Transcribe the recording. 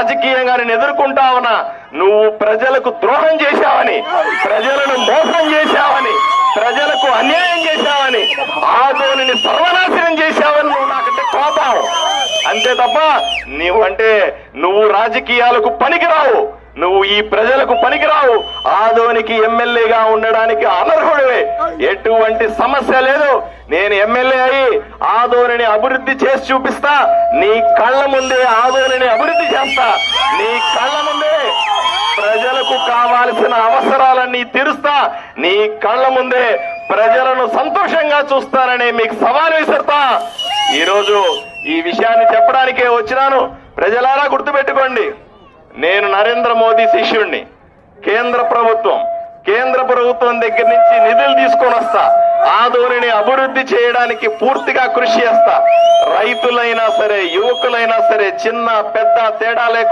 రాజకీయంగా నేను ఎదుర్కొంటావనా? నువ్వు ప్రజలకు ద్రోహం చేశావని ప్రజలను మోసం చేశావని ప్రజలకు అన్యాయం చేశావని ఆదోనిని సర్వనాశనం చేశావని నువ్వు నాకంటే కోపం. అంతే తప్ప నీవు అంటే నువ్వు రాజకీయాలకు పనికిరావు. నువ్వు ఈ ప్రజలకు పనికిరావు. ఆదోనికి ఎమ్మెల్యేగా ఉండడానికి ఎటువంటి సమస్య లేదు. నేను ఎమ్మెల్యే అయి ఆదోనిని అభివృద్ధి చేసి చూపిస్తా. నీ కళ్ళ ముందే ఆదోనిని అభివృద్ధి చేస్తా. నీ కళ్ళ ముందే ప్రజలకు కావాల్సిన అవసరాలన్నీ తీరుస్తా. నీ కళ్ళ ముందే ప్రజలను సంతోషంగా చూస్తానని మీకు సవాల్ విసురుతా. ఈరోజు ఈ విషయాన్ని చెప్పడానికే వచ్చినాను. ప్రజలారా గుర్తుపెట్టుకోండి. నేను నరేంద్ర మోదీ శిష్యుణ్ణి. కేంద్ర ప్రభుత్వం. కేంద్ర ప్రభుత్వం దగ్గర నుంచి నిధులు తీసుకొని వస్తా. ఆ ధోరణి అభివృద్ధి చేయడానికి పూర్తిగా కృషి చేస్తా. రైతులైనా సరే యువకులైనా సరే చిన్న పెద్ద తేడా లేకుండా